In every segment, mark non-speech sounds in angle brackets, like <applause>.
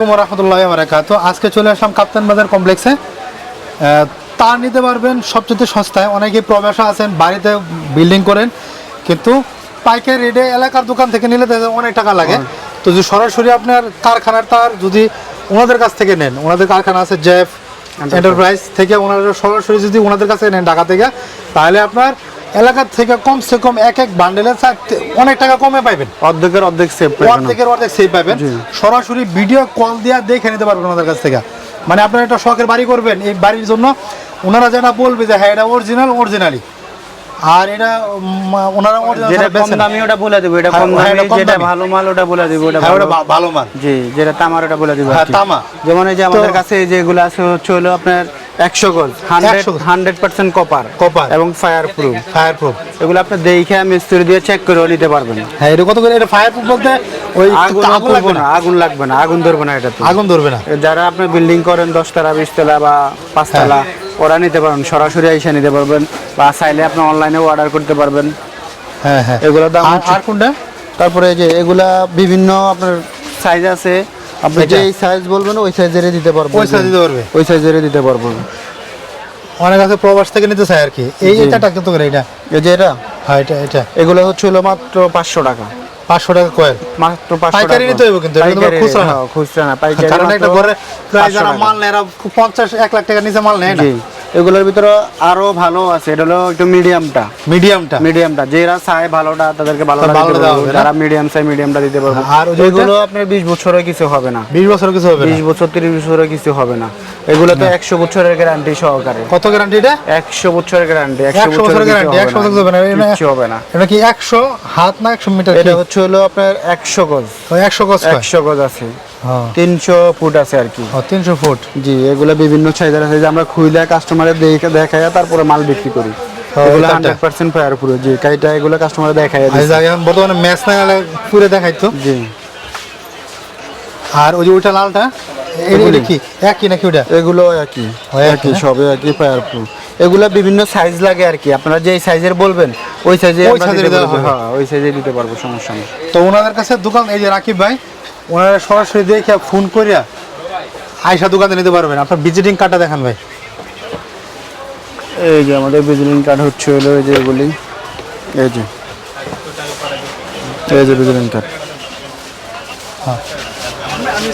রহমতুল্লাহ বারাকাত আজকে চলে আসলাম কাপ্তান বাজার কমপ্লেক্সে। তার নিতে পারবেন সবচেয়ে সস্তায়। অনেকে প্রবাসা আছেন বাড়িতে বিল্ডিং করেন কিন্তু পাইকারি রেটে এলাকার দোকান থেকে নিলে অনেক টাকা লাগে। তো যদি সরাসরি আপনার কারখানার তার যদি ওনাদের কাছ থেকে নেন ওনাদের কারখানা আছে জেফ এন্টারপ্রাইজ থেকে ওনারা সরাসরি যদি ওনাদের কাছে নেন ঢাকা থেকে তাহলে আপনার এলাকার থেকে কমসে কম এক এক বান্ডেলের অনেক টাকা কমে পাবেন অর্ধেকের অর্ধেক সেভ অর্ধেকের অর্ধেক সেভ পাবেন সরাসরি ভিডিও কল দিয়ে দেখে নিতে পারবেন ওনাদের কাছ থেকে। মানে আপনারা একটা শখের বাড়ি করবেন এই বাড়ির জন্য। ওনারা যেটা বলবে যে হ্যাঁ এটা অরিজিনাল অরিজিনালি আর এটা ওনারা যেটা কম দামি ওটা বলে দেবো এটা হ্যাঁ, কম হ্যাঁ, দামি যেটা ভালো মাল ওটা বলে দেবো ওটা হ্যাঁ ভালো। মাল। জি যেটা তামার ওটা বলে দেবো। তামা। যেমন এই যে আমাদের কাছে যেগুলো আছে হচ্ছে হলো আপনার একশো গোল hundred hundred percent copper Copper। এবং ফায়ার প্রুফ ফায়ার প্রুফ এগুলো আপনি দেখে মিস্ত্রি দিয়ে চেক করেও নিতে পারবেন। হ্যাঁ এটা কত করে? এটা ফায়ার প্রুফ বলতে ওই আগুন লাগবে না আগুন লাগবে না আগুন ধরবে না এটা আগুন ধরবে না। যারা আপনি বিল্ডিং করেন দশতলা বিশতলা বা পাঁচতলা। ওরা নিতে পারবেন সরাসরি এসে নিতে পারবেন বা চাইলে আপনি অনলাইনেও অর্ডার করতে পারবেন। হ্যাঁ হ্যাঁ। এগুলোর দাম আর- কোনটা? তারপরে এই যে এগুলা বিভিন্ন আপনার সাইজ আছে। আপনি যে সাইজ বলবেন ওই সাইজেরই দিতে পারব ওই size দিতে পারবে? ওই সাইজেরই দিতে পারব। অনেক আছে প্রবাস থেকে নিতে চায় আর কি। এই জি। এটা কত করে এটা? এই যে এটা? হ্যাঁ এটা এটা। এগুলো হচ্ছে হলো মাত্র পাঁচশো টাকা। পাঁচশো টাকা কয়েল। মাত্র পাঁচশো পাইকারি নিতে হইব কিন্তু, খুচরা না। হ্যাঁ, খুচরা না। পাইকারি কারণ একটা ঘরে প্রায় 500 যারা মাল নেয় এরা পঞ্চাশ এক লাখ টাকার নিচে মাল নেয় না? এগুলোর ভিতরে আরও ভালো আছে। এটা হলো একটু মিডিয়ামটা মিডিয়ামটা মিডিয়ামটা যারা চায় ভালোটা তাদেরকে ভালোটা তো দিতে ভালোটা দেওয়া পারব। হবে না? যারা মিডিয়াম চাই মিডিয়ামটা দিতে পারব। আর এগুলো আপনার বিশ বছরের কিছু হবে না। বিশ বছর কিছু হবে না? বিশ বছর তিরিশ বছরের কিছু হবে না। এগুলো তো একশো বছরের গ্যারান্টি সহকারে। কত গ্যারান্টি এটা? একশো বছরের গ্যারান্টি একশো বছরের গ্যারান্টি একশো বছর কিছু হবে না। এটা- হবে না। এটা কি একশো হাত না মিটার এটা হচ্ছে হলো আপনার একশো গজ। একশো গজ কয়? একশো গজ আছে। তিনশো ফুট আছে আর কি। তিনশো ফুট। জি এগুলো বিভিন্ন সাইজের আছে। যে আমরা খুইলে কাস্টমারের দেখে দেখাই তারপরে মাল বিক্রি করি। হ্যাঁ, এগুলো হান্ড্রেড পার্সেন্ট ফায়ার পুরো জি কাইটা এগুলো কাস্টমারে দেখাই আর এখন বর্তমানে ম্যাচ না গেলে পুরে দেখাইতো। জি। আর ওই যে ওইটা লালটা কি? একই নাকি ওটা এগুলো একই। একই সবে একই ফায়ার প্রুফ এগুলো বিভিন্ন সাইজ লাগে আর কি। আপনারা যে সাইজের বলবেন ওই সাইজে হ্যাঁ ওই সাইজে দিতে পারব সমস্যা নেই। তো ওনাদের কাছে দোকান এই যে রাকিব ভাই ওনারা সরাসরি দেখে ফোন করিয়া আয়সা দোকানে নিতে পারবেন। আপনার ভিজিটিং কার্ডটা দেখান ভাই। এই যে আমাদের বিজলিং কার্ড হচ্ছে হলো এই যে এগুলি। এই যে। এই যে বিজলিং কার্ড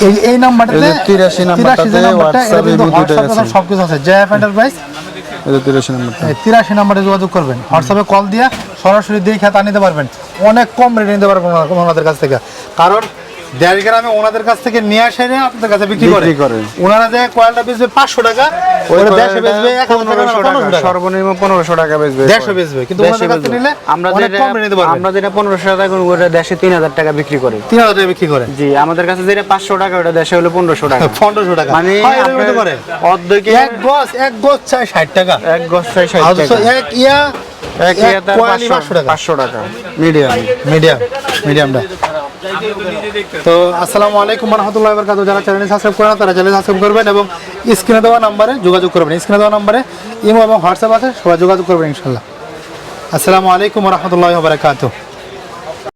এই এই নাম্বারটাতে এই 83 নাম্বারটাতে 83 WhatsApp এ কিন্তু দুটোই আছে। এ সবকিছু আছে। জেএফ এন্টারপ্রাইজ এই যে তিরাশি নাম্বারটা। তিরাশি নাম্বারে যোগাযোগ করবেন। হোয়াটসঅ্যাপে কল দিয়া সরাসরি দেখে তা নিতে পারবেন। অনেক কম রেটে নিতে পারবেন ওনা- ওনাদের কাছ থেকে। কারণ দেড় গ্রামে ওনাদের কাছ থেকে নিয়ে আসে নিয়ে আপনাদের কাছে বিক্রি করে। ওনারা যে কয়েলটা বেচবে? পাঁচশো টাকা। ওরা দেশে বেচবে না, সর্বনিম্ন পনেরোশো টাকা বেচবে দেড়শো বেচবে কিন্তু ওনাদের কাছে নিলে আমরা যেটা আমরা যেটা পনেরোশো টাকা করি ওটা দেশে তিন হাজার টাকা বিক্রি করে। তিন হাজার টাকা বিক্রি করে। জি আমাদের কাছে যেটা পাঁচশো টাকা ওটা দেশে হলো পনেরোশো টাকা। <laughs> পনেরোশো টাকা। মানে করে অর্ধেকে এক গজ এক গজ চাই ষাট টাকা। এক গছায় ষাট অথচ টাকা। এক ইয়া এক পাঁচশো পাঁচশো টাকা। পাঁচশো টাকা। মিডিয়াম। মিডিয়াম মিডিয়ামটা। তো আসসালামু আলাইকুম রহমতুল্লাহ বরকাত যারা চ্যানেল সাবস্ক্রাইব করেন তারা চ্যানেল সাবস্ক্রাইব করবেন এবং স্ক্রিনে দেওয়া নাম্বারে যোগাযোগ করবেন। স্ক্রিনে দেওয়া নাম্বারে ইমো এবং হোয়াটসঅ্যাপ আছে, সবাই যোগাযোগ করবেন ইনশাল্লাহ আসসালামু আলাইকুম রহমতুল্লাহ বরকাত